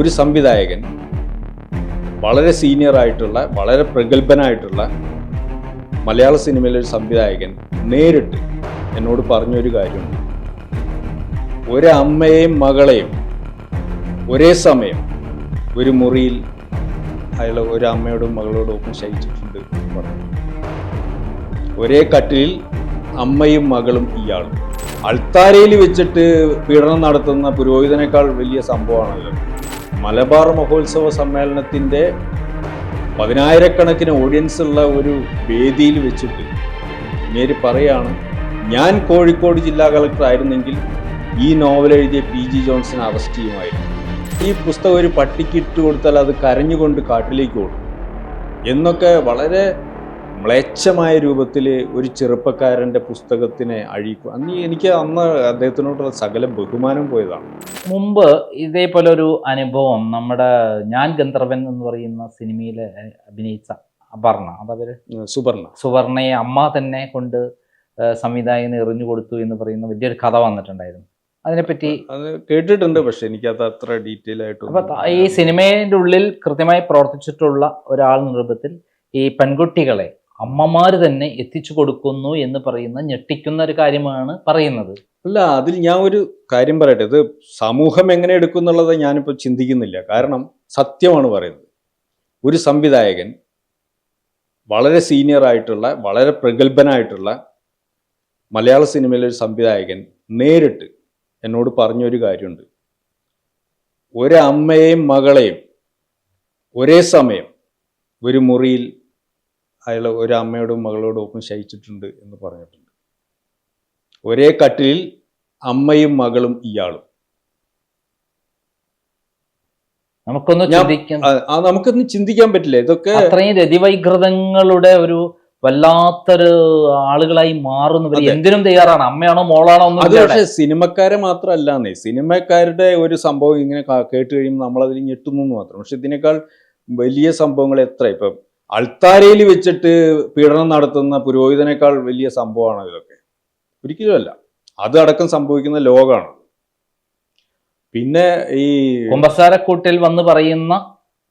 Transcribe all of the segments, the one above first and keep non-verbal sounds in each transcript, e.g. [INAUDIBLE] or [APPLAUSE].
ഒരു സംവിധായകൻ വളരെ സീനിയർ ആയിട്ടുള്ള വളരെ പ്രഗത്ഭനായിട്ടുള്ള മലയാള സിനിമയിലെ ഒരു സംവിധായകൻ നേരിട്ട് എന്നോട് പറഞ്ഞൊരു കാര്യമുണ്ട് ഒരമ്മയെയും മകളെയും ഒരേ സമയം ഒരു മുറിയിൽ അയാൾ ഒരു അമ്മയോടും മകളോടും ഒപ്പം ശയിച്ചിട്ടുണ്ട് പറഞ്ഞു. ഒരേ കട്ടിലിൽ അമ്മയും മകളും ഇയാളും. അൾത്താരയിൽ വെച്ചിട്ട് പീഡനം നടത്തുന്ന പുരോഹിതനേക്കാൾ വലിയ സംഭവമാണല്ലോ. മലബാർ മഹോത്സവ സമ്മേളനത്തിന്റെ പതിനായിരക്കണക്കിന് ഓഡിയൻസ് ഉള്ള ഒരു വേദിയിൽ വെച്ചിട്ട് നേര് പറയാണ് ഞാൻ കോഴിക്കോട് ജില്ലാ കളക്ടർ ആയിരുന്നെങ്കിൽ ഈ നോവൽ എഴുതിയ പി ജി ജോൺസൺ അറസ്റ്റ് ചെയ്യുമായിരുന്നു ഈ പുസ്തകം ഒരു പട്ടിക്കിട്ട് കൊടുത്താൽ അത് കരഞ്ഞുകൊണ്ട് കാട്ടിലേക്ക് ഓടും. എന്നൊക്കെ വളരെ മ്ലേച്ഛമായ രൂപത്തിൽ ഒരു ചെറുപ്പക്കാരന്റെ പുസ്തകത്തിനെ അഴിക്കും. അന്ന് എനിക്ക് അന്ന് അദ്ദേഹത്തിനോടുള്ള സകല ബഹുമാനം പോയതാണ്. മുമ്പ് ഇതേപോലെ ഒരു അനുഭവം നമ്മുടെ ഞാൻ ഗന്ധർവൻ എന്ന് പറയുന്ന സിനിമയിൽ അഭിനയിച്ച അപർണ അതവര്? സുവർണ. സുവർണയെ അമ്മ തന്നെ കൊണ്ട് സംവിധായകന് എറിഞ്ഞു കൊടുത്തു എന്ന് പറയുന്ന വലിയൊരു കഥ വന്നിട്ടുണ്ടായിരുന്നു. അതിനെപ്പറ്റി അത് കേട്ടിട്ടുണ്ട് പക്ഷെ എനിക്കത് അത്ര ഡീറ്റെയിൽ ആയിട്ട് അപ്പൊ ഈ സിനിമയുടെ ഉള്ളിൽ കൃത്യമായി പ്രവർത്തിച്ചിട്ടുള്ള ഒരാൾ നിർഭത്തിൽ ഈ പെൺകുട്ടികളെ അമ്മമാര് തന്നെ എത്തിച്ചു കൊടുക്കുന്നു എന്ന് പറയുന്ന ഞെട്ടിക്കുന്ന ഒരു കാര്യമാണ് പറയുന്നത്. അല്ല അതിൽ ഞാൻ ഒരു കാര്യം പറയട്ടെ. ഇത് സമൂഹം എങ്ങനെ എടുക്കും എന്നുള്ളത് ഞാനിപ്പോൾ ചിന്തിക്കുന്നില്ല. കാരണം സത്യമാണ് പറയുന്നത്. ഒരു സംവിധായകൻ വളരെ സീനിയർ ആയിട്ടുള്ള വളരെ പ്രഗത്ഭനായിട്ടുള്ള മലയാള സിനിമയിലെ ഒരു സംവിധായകൻ നേരിട്ട് എന്നോട് പറഞ്ഞൊരു കാര്യമുണ്ട്. ഒരമ്മയെയും മകളെയും ഒരേ സമയം ഒരു മുറിയിൽ അയാൾ ഒരു അമ്മയോടും മകളോടും ഒപ്പം ശയിച്ചിട്ടുണ്ട് എന്ന് പറഞ്ഞിട്ടുണ്ട്. ഒരേ കട്ടിലിൽ അമ്മയും മകളും ഇയാളും. നമുക്കൊന്ന് ചിന്തിക്കാം. ചിന്തിക്കാൻ നമുക്കൊന്നും ചിന്തിക്കാൻ പറ്റില്ല. ഇതൊക്കെ അത്രയും രതിവൈകൃതങ്ങളുടെ ഒരു വല്ലാത്തൊരു ആളുകളായി മാറുന്നവർ എന്തിനും തയ്യാറാണ്. അമ്മയാണോ മോളാണോ ഒന്നും അത് പക്ഷേ സിനിമക്കാരെ മാത്രമല്ലാന്നേ സിനിമക്കാരുടെ ഒരു സംഭവം ഇങ്ങനെ കേട്ട് കഴിയുമ്പോൾ നമ്മൾ അതിൽ ഞെട്ടുന്നു മാത്രം. പക്ഷെ ഇതിനേക്കാൾ വലിയ സംഭവങ്ങൾ എത്ര? ഇപ്പം അൾത്താരയിൽ വെച്ചിട്ട് പീഡനം നടത്തുന്ന പുരോഹിതനേക്കാൾ വലിയ സംഭവമാണ് ഇതൊക്കെ. ഒരിക്കലും അല്ല. അത് അടക്കം സംഭവിക്കുന്ന ലോകമാണ് പിന്നെ ഈ കുമ്പസാരക്കൂട്ടിൽ വന്ന് പറയുന്ന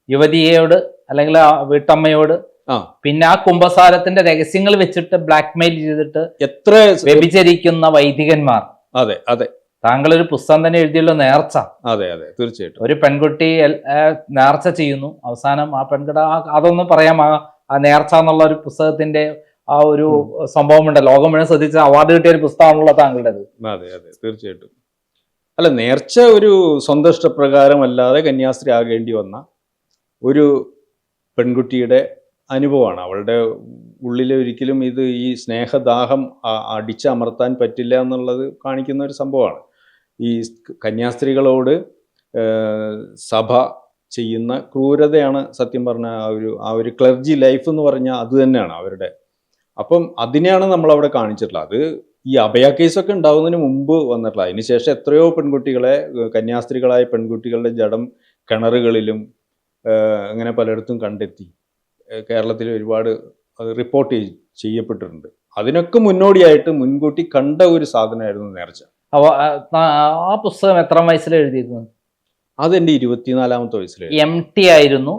യുവതിയോട് അല്ലെങ്കിൽ ആ വീട്ടമ്മയോട് ആ. പിന്നെ ആ കുമ്പസാരത്തിന്റെ രഹസ്യങ്ങൾ വെച്ചിട്ട് ബ്ലാക്ക്മെയിൽ ചെയ്തിട്ട് എത്ര വ്യഭിചരിക്കുന്ന വൈദികന്മാർ. അതെ അതെ. താങ്കൾ ഒരു പുസ്തകം തന്നെ എഴുതിയല്ലോ നേർച്ച. അതെ അതെ തീർച്ചയായിട്ടും. ഒരു പെൺകുട്ടി നേർച്ച ചെയ്യുന്നു. അവസാനം ആ പെൺകുട്ടി അതൊന്നും പറയാം. ആ ആ നേർച്ച എന്നുള്ള ഒരു പുസ്തകത്തിന്റെ ആ ഒരു സംഭവമുണ്ട്. ലോകം മുഴുവൻ ശ്രദ്ധിച്ച അവാർഡ് കിട്ടിയ ഒരു പുസ്തകമാണല്ലോ താങ്കളുടേത്. അതെ അതെ തീർച്ചയായിട്ടും. അല്ല നേർച്ച ഒരു സ്വന്തം ഇഷ്ടപ്രകാരം അല്ലാതെ കന്യാസ്ത്രീ ആകേണ്ടി വന്ന ഒരു പെൺകുട്ടിയുടെ അനുഭവമാണ്. അവളുടെ ഉള്ളിൽ ഒരിക്കലും ഇത് ഈ സ്നേഹദാഹം അടിച്ചമർത്താൻ പറ്റില്ല എന്നുള്ളത് കാണിക്കുന്ന ഒരു സംഭവമാണ്. ഈ കന്യാസ്ത്രീകളോട് സഭ ചെയ്യുന്ന ക്രൂരതയാണ് സത്യം പറഞ്ഞ ആ ഒരു ആ ഒരു ക്ലർജി ലൈഫ് എന്ന് പറഞ്ഞാൽ അത് തന്നെയാണ് അവരുടെ. അപ്പം അതിനെയാണ് നമ്മൾ അവിടെ കാണിച്ചിട്ടുള്ളത്. അത് ഈ അഭയ കേസൊക്കെ ഉണ്ടാവുന്നതിന് മുമ്പ് വന്നിട്ടുള്ള അതിനുശേഷം എത്രയോ പെൺകുട്ടികളെ കന്യാസ്ത്രീകളായ പെൺകുട്ടികളുടെ ജഡം കിണറുകളിലും അങ്ങനെ പലയിടത്തും കണ്ടെത്തി. കേരളത്തിൽ ഒരുപാട് റിപ്പോർട്ട് ചെയ്യപ്പെട്ടിട്ടുണ്ട്. അതിനൊക്കെ മുന്നോടിയായിട്ട് മുൻകൂട്ടി കണ്ട ഒരു സാധനമായിരുന്നു നേർച്ച. ആ, പുസ്തകം എത്ര വയസ്സിൽ എഴുതിയിരുന്നു? അതെന്റെ ഇരുപത്തിനാലാമത്തെ വയസ്സിൽ എം ടി ആയിരുന്നു.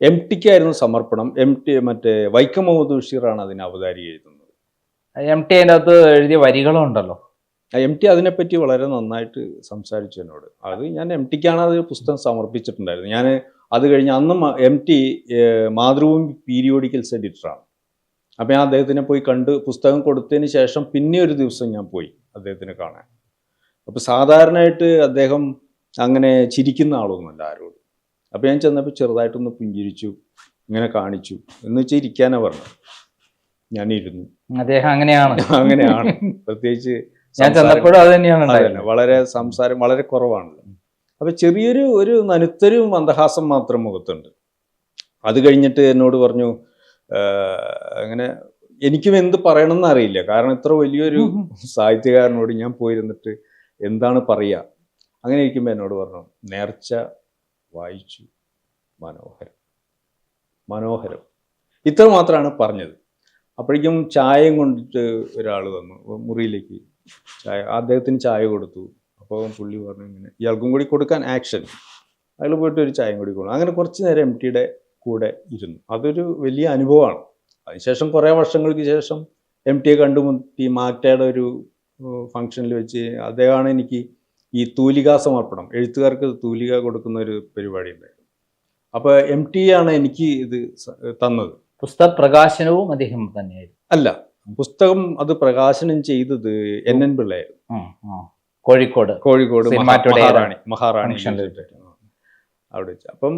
എം ടിക്കായിരുന്നു സമർപ്പണം. എം ടി മറ്റേ വൈക്കം മുഹമ്മദ് ബഷീറാണ് അതിന് അവതാരി എഴുതുന്നത്. എം ടി അതിന്റെ അകത്ത് എഴുതിയ വരികളും ഉണ്ടല്ലോ. എം ടി അതിനെപ്പറ്റി വളരെ നന്നായിട്ട് സംസാരിച്ചു എന്നോട്. അത് ഞാൻ എം ടിക്കാണ് അത് പുസ്തകം സമർപ്പിച്ചിട്ടുണ്ടായിരുന്നു ഞാൻ അത് കഴിഞ്ഞ് അന്ന് എം ടി മാതൃഭൂമി പീരിയോഡിക്കൽസ് എഡിറ്ററാണ് അപ്പം ഞാൻ അദ്ദേഹത്തിനെ പോയി കണ്ട് പുസ്തകം കൊടുത്തതിന് ശേഷം പിന്നെ ഒരു ദിവസം ഞാൻ പോയി. അദ്ദേഹത്തിനെ കാണാൻ. അപ്പോൾ സാധാരണയായിട്ട് അദ്ദേഹം അങ്ങനെ ചിരിക്കുന്ന ആളൊന്നുമല്ല ആരോട്. അപ്പോൾ ഞാൻ ചെന്നപ്പോൾ ചെറുതായിട്ടൊന്ന് പുഞ്ചിരിച്ചു ഇങ്ങനെ കാണിച്ചു. എന്ന് വെച്ചാൽ ഇരിക്കാനാ പറഞ്ഞത്. ഞാൻ ഇരുന്നു അദ്ദേഹം അങ്ങനെയാണ്. [LAUGHS] അങ്ങനെയാണ്. പ്രത്യേകിച്ച് ഞാൻ ചെന്നപ്പോഴും അത് തന്നെയാണ് വളരെ സംസാരം വളരെ കുറവാണല്ലോ. അപ്പൊ ചെറിയൊരു ഒരു നനുത്തരും മന്ദഹാസം മാത്രം മുഖത്തുണ്ട്. അത് കഴിഞ്ഞിട്ട് എന്നോട് പറഞ്ഞു അങ്ങനെ എനിക്കും എന്ത് പറയണമെന്ന് അറിയില്ല. കാരണം ഇത്ര വലിയൊരു സാഹിത്യകാരനോട് ഞാൻ പോയിരുന്നിട്ട് എന്താണ് പറയുക അങ്ങനെ ഇരിക്കുമ്പോൾ എന്നോട് പറഞ്ഞു നേർച്ച വായിച്ചു മനോഹരം മനോഹരം. ഇത്ര മാത്രമാണ് പറഞ്ഞത്. അപ്പോഴേക്കും ചായയും കൊണ്ടിട്ട് ഒരാൾ വന്നു മുറിയിലേക്ക്. ചായ അദ്ദേഹത്തിന് ചായ കൊടുത്തു. അപ്പോൾ പുള്ളി പറഞ്ഞു ഇങ്ങനെ ഇയാൾക്കും കൂടി കൊടുക്കാൻ ആക്ഷൻ. അയാൾ പോയിട്ട് ഒരു ചായയും കൂടി കൊടുക്കും അങ്ങനെ കുറച്ച് നേരം എം ടിയുടെ കൂടെ ഇരുന്നു. അതൊരു വലിയ അനുഭവമാണ്. അതിനുശേഷം കുറേ വർഷങ്ങൾക്ക് ശേഷം എം ടിയെ കണ്ടുമുട്ടി മാറ്റയുടെ ഒരു ഫംഗ്ഷനിൽ വെച്ച് അദ്ദേഹമാണ് എനിക്ക് ഈ തൂലിക സമർപ്പണം എഴുത്തുകാർക്ക് തൂലിക കൊടുക്കുന്ന ഒരു പരിപാടി ഉണ്ടായിരുന്നു അപ്പോൾ എം ടി ആണ് എനിക്ക് ഇത് തന്നത്. പുസ്തക പ്രകാശനവും അദ്ദേഹം തന്നെയായിരുന്നു. അല്ല പുസ്തകം അത് പ്രകാശനം ചെയ്തത് എൻ എൻ പിള്ളയായിരുന്നു. കോഴിക്കോട് കോഴിക്കോട് മഹാറാണി മഹാറാണി അവിടെ വെച്ച്. അപ്പം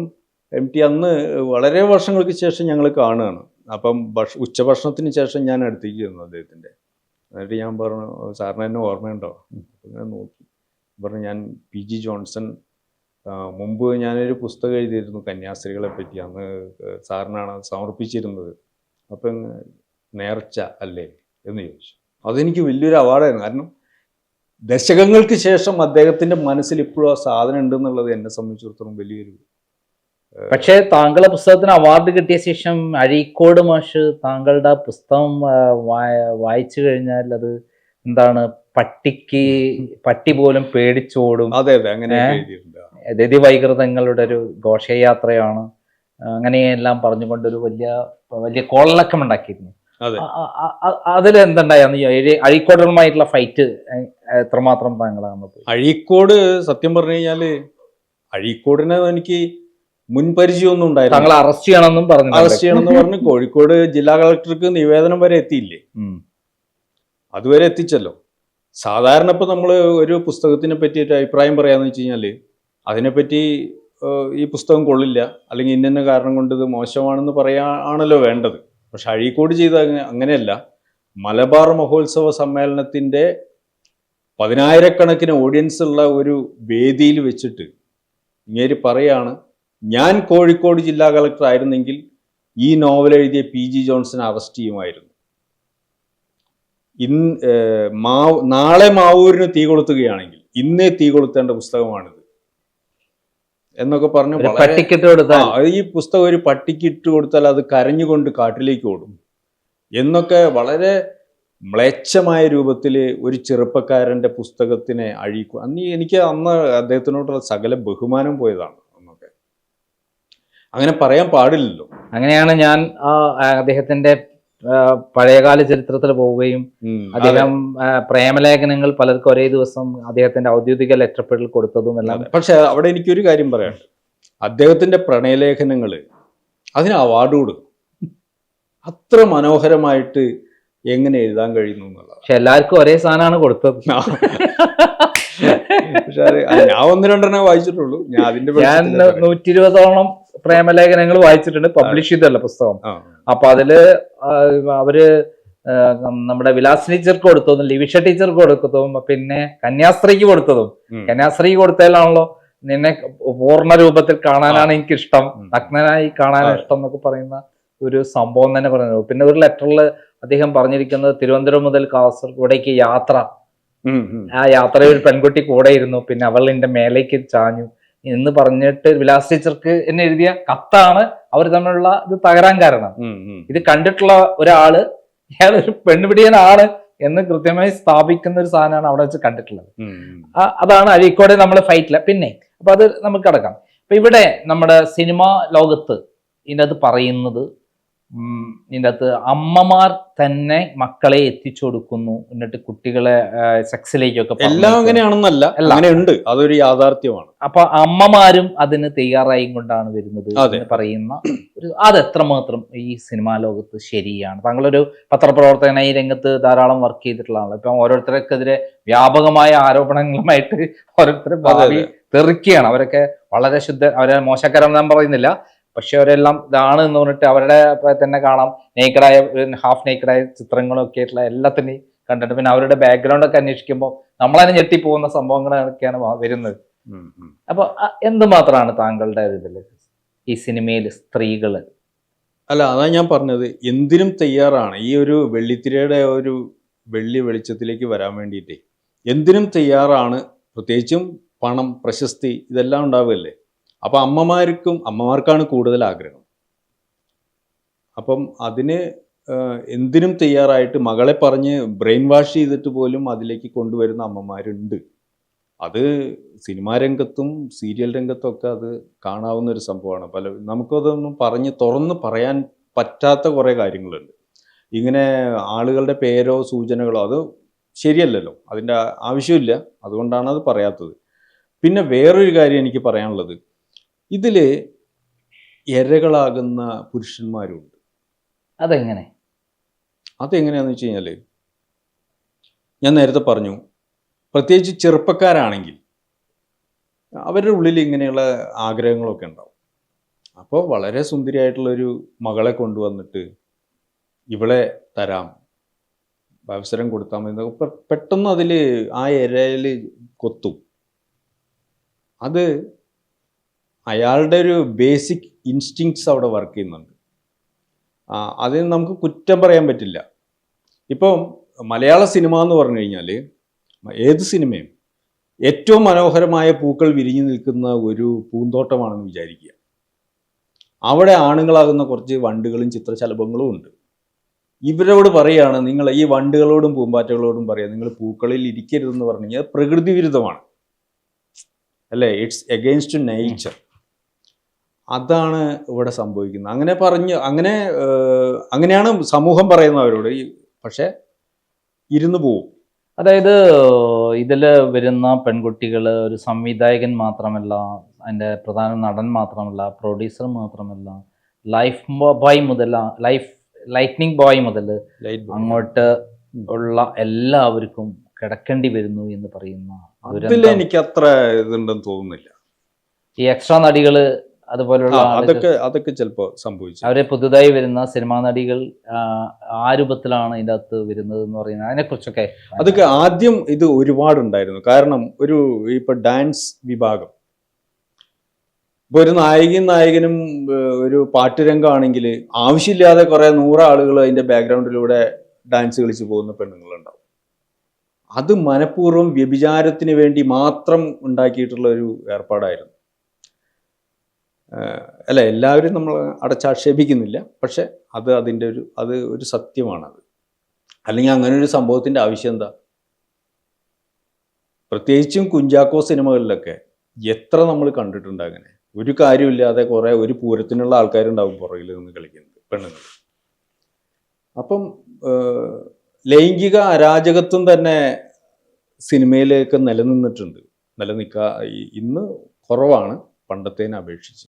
എം ടി അന്ന് വളരെ വർഷങ്ങൾക്ക് ശേഷം ഞങ്ങൾ കാണുകയാണ്. അപ്പം ഭക്ഷ ഉച്ചഭക്ഷണത്തിന് ശേഷം ഞാൻ അടുത്തേക്ക് ചെന്നു അദ്ദേഹത്തിന്റെ. എന്നിട്ട് ഞാൻ പറഞ്ഞു സാറിന് എന്നെ ഓർമ്മയുണ്ടോ? ഇങ്ങനെ നോക്കി. പറഞ്ഞു ഞാൻ പി ജി ജോൺസൺ മുമ്പ് ഞാനൊരു പുസ്തകം എഴുതിയിരുന്നു കന്യാസ്ത്രീകളെ പറ്റി. അന്ന് സാറിനാണ് സമർപ്പിച്ചിരുന്നത്. അപ്പം നേർച്ച അല്ലേ? എന്ന് ചോദിച്ചു. അതെനിക്ക് വലിയൊരു അവാർഡായിരുന്നു. കാരണം ദശകങ്ങൾക്ക് ശേഷം അദ്ദേഹത്തിന്റെ മനസ്സിൽ ഇപ്പോഴും ആ സാധനം ഉണ്ടെന്നുള്ളത് എന്നെ സംബന്ധിച്ചിടത്തോളം വലിയൊരു പക്ഷേ താങ്കളുടെ പുസ്തകത്തിന് അവാർഡ് കിട്ടിയ ശേഷം അഴീക്കോട് മാഷ് താങ്കളുടെ പുസ്തകം വായിച്ചു കഴിഞ്ഞാൽ അത് എന്താണ്? പട്ടിക്ക് പട്ടി പോലും പേടിച്ചോടും. അതെ അതെ അങ്ങനെ ഏ? എഴുതിയിട്ടുണ്ട്. രതി വൈകൃതങ്ങളുടെ ഒരു ഘോഷയാത്രയാണ്. അങ്ങനെയെല്ലാം പറഞ്ഞുകൊണ്ടൊരു വലിയ വലിയ കോളക്കം ഉണ്ടാക്കിയിരുന്നു. അതെ. അതിൽ എന്തുണ്ടായിരുന്നു അഴീക്കോടുമായിട്ടുള്ള ഫൈറ്റ് എത്രമാത്രം താങ്കളാണ് അഴീക്കോട് സത്യം പറഞ്ഞു കഴിഞ്ഞാൽ അഴീക്കോടിനെ എനിക്ക് മുൻപരിചയമൊന്നും ഉണ്ടായിരുന്നു താങ്കൾ അറസ്റ്റ് ചെയ്യണമെന്നും പറഞ്ഞു അറസ്റ്റ് ചെയ്യണമെന്ന് പറഞ്ഞ് കോഴിക്കോട് ജില്ലാ കളക്ടർക്ക് നിവേദനം വരെ എത്തിയില്ലേ? അതുവരെ എത്തിച്ചല്ലോ. സാധാരണ ഇപ്പൊ നമ്മൾ ഒരു പുസ്തകത്തിനെ പറ്റി ഒരു അഭിപ്രായം പറയാന്ന് വെച്ച് കഴിഞ്ഞാൽ അതിനെപ്പറ്റി ഈ പുസ്തകം കൊള്ളില്ല. അല്ലെങ്കിൽ ഇന്ന കാരണം കൊണ്ട് ഇത് മോശമാണെന്ന് പറയാണല്ലോ വേണ്ടത്. പക്ഷെ അഴീക്കോട് ചെയ്ത അങ്ങനെയല്ല. മലബാർ മഹോത്സവ സമ്മേളനത്തിന്റെ പതിനായിരക്കണക്കിന് ഓഡിയൻസ് ഉള്ള ഒരു വേദിയിൽ വെച്ചിട്ട് ഇങ്ങേര് പറയാണ് ഞാൻ കോഴിക്കോട് ജില്ലാ കളക്ടർ ആയിരുന്നെങ്കിൽ ഈ നോവൽ എഴുതിയ പി ജി ജോൺസനെ അറസ്റ്റ് ചെയ്യുമായിരുന്നു. ഇന്ന് മാവ് നാളെ മാവൂരിന് തീ കൊളുത്തുകയാണെങ്കിൽ ഇന്നേ തീ കൊളുത്തേണ്ട പുസ്തകമാണിത്. എന്നൊക്കെ പറഞ്ഞു പട്ടിക്കിട്ട് കൊടുത്താൽ ഈ പുസ്തകം ഒരു പട്ടിക്കിട്ട് കൊടുത്താൽ അത് കരഞ്ഞുകൊണ്ട് കാട്ടിലേക്ക് ഓടും. എന്നൊക്കെ വളരെ മ്ലേച്ഛമായ രൂപത്തിൽ ഒരു ചെറുപ്പക്കാരന്റെ പുസ്തകത്തിനെ അഴിക്കും അന്ന് എനിക്ക് അന്ന് അദ്ദേഹത്തിനോടുള്ള സകല ബഹുമാനം പോയതാണ്. അങ്ങനെ പറയാൻ പാടില്ലല്ലോ. അങ്ങനെയാണ് ഞാൻ അദ്ദേഹത്തിന്റെ പഴയകാല ചരിത്രത്തിൽ പോവുകയും അദ്ദേഹം പ്രേമലേഖനങ്ങൾ പലർക്കും ഒരേ ദിവസം അദ്ദേഹത്തിന്റെ ഔദ്യോഗിക ലെറ്റർപ്പെഡിൽ കൊടുത്തതും എല്ലാം. പക്ഷെ അവിടെ എനിക്കൊരു കാര്യം പറയാനുണ്ട്. അദ്ദേഹത്തിന്റെ പ്രണയലേഖനങ്ങൾ അതിന് അവാർഡ് കൊടുക്കും. അത്ര മനോഹരമായിട്ട് എങ്ങനെ എഴുതാൻ കഴിയുന്നു എന്നുള്ളത്. പക്ഷെ എല്ലാവർക്കും ഒരേ സാധനമാണ് കൊടുത്തത്. പക്ഷെ ഞാൻ ഒന്ന് രണ്ടെണ്ണം വായിച്ചിട്ടുള്ളൂ. ഞാൻ അതിന്റെ ഞാൻ. നൂറ്റി ഇരുപതോളം പ്രേമലേഖനങ്ങൾ വായിച്ചിട്ടുണ്ട് പബ്ലിഷ് ചെയ്തല്ല പുസ്തകം. അപ്പൊ അതിൽ അവർ നമ്മുടെ വിലാസ് ടീച്ചർക്ക് കൊടുത്തതും ലിവിഷ ടീച്ചർക്ക് കൊടുത്തതും പിന്നെ കന്യാസ്ത്രീക്ക് കൊടുത്തതും. കന്യാസ്ത്രീക്ക് കന്യാസ്ത്രീ കൊടുത്തതിലാണല്ലോ നിന്നെ പൂർണ രൂപത്തിൽ കാണാനാണ് എനിക്ക് ഇഷ്ടം. നഗ്നനായി കാണാൻ. ഇഷ്ടം എന്നൊക്കെ പറയുന്ന ഒരു സംഭവം തന്നെ പറഞ്ഞു പിന്നെ ഒരു ലെറ്ററിൽ അദ്ദേഹം പറഞ്ഞിരിക്കുന്നത് തിരുവനന്തപുരം മുതൽ കാസർഗോഡേക്ക് യാത്ര. ആ യാത്രയിൽ ഒരു പെൺകുട്ടി കൂടെ ഇരുന്നു. പിന്നെ അവൾ എന്റെ മേലേക്ക് ചാഞ്ഞു. എന്ന് പറഞ്ഞിട്ട് വിലാസ് ടീച്ചർക്ക് എന്നെ എഴുതിയ കത്താണ് അവർ തമ്മിലുള്ള ഇത് തകരാൻ കാരണം. ഇത് കണ്ടിട്ടുള്ള ഒരാൾ അയാൾ ഒരു പെൺപിടിയനാണ് എന്ന് കൃത്യമായി സ്ഥാപിക്കുന്ന ഒരു സാധനമാണ് അവിടെ വെച്ച് കണ്ടിട്ടുള്ളത്. അതാണ് അഴീക്കോട് നമ്മൾ ഫൈറ്റില്ല പിന്നെ അപ്പൊ അത് നമുക്ക് കിടക്കാം. അപ്പൊ ഇവിടെ നമ്മുടെ സിനിമാ ലോകത്ത് ഇതിനകത്ത് പറയുന്നത് ഇതിന്റെ അകത്ത് അമ്മമാർ തന്നെ മക്കളെ എത്തിച്ചു കൊടുക്കുന്നു. എന്നിട്ട് കുട്ടികളെ സെക്സിലേക്കൊക്കെ എല്ലാം അങ്ങനെയാണെന്നല്ല. അങ്ങനെ ഉണ്ട് അതൊരു യാഥാർത്ഥ്യമാണ്. അപ്പൊ അമ്മമാരും അതിന് തയ്യാറായും കൊണ്ടാണ് വരുന്നത് എന്ന് പറയുന്ന ഒരു അത് എത്രമാത്രം ഈ സിനിമാ ലോകത്ത് ശരിയാണ്. താങ്കളൊരു പത്രപ്രവർത്തകനായി ഈ രംഗത്ത് ധാരാളം വർക്ക് ചെയ്തിട്ടുള്ള ആളാണ് ഇപ്പം ഓരോരുത്തർക്കെതിരെ വ്യാപകമായ ആരോപണങ്ങളുമായിട്ട് ഓരോരുത്തരും ഭാവി തെറിക്കുകയാണ്. അവരൊക്കെ വളരെ ശുദ്ധ അവരെ മോശക്കാരെന്ന് ഞാൻ പറയുന്നില്ല. പക്ഷെ അവരെല്ലാം ഇതാണ് എന്ന് പറഞ്ഞിട്ട് അവരുടെ തന്നെ കാണാം. നേക്കഡായ ഹാഫ് നേക്കഡായ ചിത്രങ്ങളൊക്കെ ആയിട്ടുള്ള എല്ലാത്തിനെയും കണ്ടിട്ട് പിന്നെ അവരുടെ ബാക്ക്ഗ്രൗണ്ട് ഒക്കെ അന്വേഷിക്കുമ്പോൾ നമ്മളതിനെ ഞെട്ടിപ്പോകുന്ന സംഭവങ്ങളൊക്കെയാണ് വരുന്നത്. അപ്പൊ എന്ത് എന്തുമാത്രമാണ് താങ്കളുടെ ഇതിൽ ഈ സിനിമയിൽ സ്ത്രീകൾ? അല്ല അതാ ഞാൻ പറഞ്ഞത്. എന്തിനും തയ്യാറാണ്. ഈ ഒരു വെള്ളിത്തിരയുടെ ഒരു വെള്ളി വെളിച്ചത്തിലേക്ക് വരാൻ വേണ്ടിയിട്ടേ. എന്തിനും തയ്യാറാണ്. പ്രത്യേകിച്ചും പണം പ്രശസ്തി ഇതെല്ലാം ഉണ്ടാവുകയല്ലേ? അപ്പം അമ്മമാർക്കും അമ്മമാർക്കാണ് കൂടുതൽ ആഗ്രഹം. അപ്പം അതിന് എന്തിനും തയ്യാറായിട്ട് മകളെ പറഞ്ഞ് ബ്രെയിൻ വാഷ് ചെയ്തിട്ട് പോലും അതിലേക്ക് കൊണ്ടുവരുന്ന അമ്മമാരുണ്ട്. അത് സിനിമാ രംഗത്തും സീരിയൽ രംഗത്തും ഒക്കെ അത് കാണാവുന്ന ഒരു സംഭവമാണ്. പല നമുക്കതൊന്നും പറഞ്ഞ് തുറന്ന് പറയാൻ പറ്റാത്ത കുറേ കാര്യങ്ങളുണ്ട്. ഇങ്ങനെ ആളുകളുടെ പേരോ സൂചനകളോ അത് ശരിയല്ലല്ലോ. അതിന്റെ ആവശ്യമില്ല. അതുകൊണ്ടാണ് അത് പറയാത്തത്. പിന്നെ വേറൊരു കാര്യം എനിക്ക് പറയാനുള്ളത്. ഇതിൽ എരകളാകുന്ന പുരുഷന്മാരുണ്ട്. അതെങ്ങനെ? അതെങ്ങനെയാണെന്ന് വെച്ച് കഴിഞ്ഞാൽ ഞാൻ നേരത്തെ പറഞ്ഞു പ്രത്യേകിച്ച് ചെറുപ്പക്കാരാണെങ്കിൽ അവരുടെ ഉള്ളിൽ ഇങ്ങനെയുള്ള ആഗ്രഹങ്ങളൊക്കെ ഉണ്ടാവും. അപ്പോൾ വളരെ സുന്ദരിയായിട്ടുള്ളൊരു മകളെ കൊണ്ടുവന്നിട്ട് ഇവളെ തരാം അവസരം കൊടുത്താൽ മതി പെട്ടെന്ന് അതിൽ ആ ഇരയിൽ കൊത്തും. അത് അയാളുടെ ഒരു ബേസിക് ഇൻസ്റ്റിങ്സ് അവിടെ വർക്ക് ചെയ്യുന്നുണ്ട്. അതിന് നമുക്ക് കുറ്റം പറയാൻ പറ്റില്ല. ഇപ്പം മലയാള സിനിമ എന്ന് പറഞ്ഞു കഴിഞ്ഞാൽ ഏത് സിനിമയും ഏറ്റവും മനോഹരമായ പൂക്കൾ വിരിഞ്ഞു നിൽക്കുന്ന ഒരു പൂന്തോട്ടമാണെന്ന് വിചാരിക്കുക. അവിടെ ആണുങ്ങളാകുന്ന കുറച്ച് വണ്ടുകളും ചിത്രശലഭങ്ങളും ഉണ്ട്. ഇവരോട് പറയുകയാണ് നിങ്ങൾ ഈ വണ്ടുകളോടും പൂമ്പാറ്റകളോടും പറയുക. നിങ്ങൾ പൂക്കളിൽ ഇരിക്കരുതെന്ന് പറഞ്ഞു കഴിഞ്ഞാൽ പ്രകൃതി വിരുദ്ധമാണ് അല്ലേ? ഇറ്റ്സ് എഗെയിൻസ്റ്റ് നേച്ചർ അതാണ് ഇവിടെ സംഭവിക്കുന്നത്. അങ്ങനെ പറഞ്ഞ് അങ്ങനെ അങ്ങനെയാണ് സമൂഹം പറയുന്നത് അവരോട്. ഈ പക്ഷേ ഇരുന്ന് പോവും. അതായത് ഇതിൽ വരുന്ന പെൺകുട്ടികൾ ഒരു സംവിധായകൻ മാത്രമല്ല അതിന്റെ പ്രധാന നടൻ മാത്രമല്ല പ്രൊഡ്യൂസർ മാത്രമല്ല ലൈഫ് ബോയ് മുതൽ ലൈഫ് ലൈറ്റ്നിങ് ബോയ് മുതൽ അങ്ങോട്ട് ഉള്ള എല്ലാവർക്കും കിടക്കേണ്ടി വരുന്നു എന്ന് പറയുന്ന അതിൽ എനിക്ക് അത്ര ഇതുണ്ടെന്ന് തോന്നുന്നില്ല. ഈ എക്സ്ട്രാ നടികൾ അതുപോലുള്ള അതൊക്കെ അതൊക്കെ ചിലപ്പോ സംഭവിച്ചു. അവരെ പുതുതായി വരുന്ന സിനിമാ നടികൾ ആ, രൂപത്തിലാണ് ഇതിന്റെ അകത്ത് വരുന്നത് എന്ന് പറയുന്നത്. അതിനെ കുറിച്ചൊക്കെ അതൊക്കെ ആദ്യം ഇത് ഒരുപാടുണ്ടായിരുന്നു. കാരണം ഒരു ഇപ്പൊ ഡാൻസ് വിഭാഗം. ഇപ്പൊ ഒരു നായികയും നായകനും ഒരു പാട്ടുരംഗമാണെങ്കിൽ ആവശ്യമില്ലാതെ കുറെ നൂറ് ആളുകൾ അതിന്റെ ബാക്ക്ഗ്രൗണ്ടിലൂടെ ഡാൻസ് കളിച്ചു പോകുന്ന പെണ്ണുങ്ങളുണ്ടാവും. അത് മനഃപൂർവം വ്യഭിചാരത്തിന് വേണ്ടി മാത്രം ഉണ്ടാക്കിയിട്ടുള്ള ഒരു ഏർപ്പാടായിരുന്നു. അല്ല എല്ലാവരും നമ്മൾ അടച്ചാക്ഷേപിക്കുന്നില്ല. പക്ഷെ അത് അതിന്റെ ഒരു അത് ഒരു സത്യമാണത്. അല്ലെങ്കിൽ അങ്ങനെ ഒരു സംഭവത്തിന്റെ ആവശ്യം എന്താ? പ്രത്യേകിച്ചും കുഞ്ചാക്കോ സിനിമകളിലൊക്കെ എത്ര നമ്മൾ കണ്ടിട്ടുണ്ട് അങ്ങനെ? ഒരു കാര്യമില്ലാതെ കുറേ ഒരു പൂരത്തിനുള്ള ആൾക്കാരുണ്ടാവും പുറകിൽ നിന്ന് കളിക്കുന്നത് പെണ്ണുങ്ങൾ. അപ്പം ലൈംഗിക അരാജകത്വം തന്നെ സിനിമയിലേക്ക് നിലനിന്നിട്ടുണ്ട്. നിലനിൽക്ക ഇന്ന് കുറവാണ്. പണ്ടത്തേനെ അപേക്ഷിച്ച്.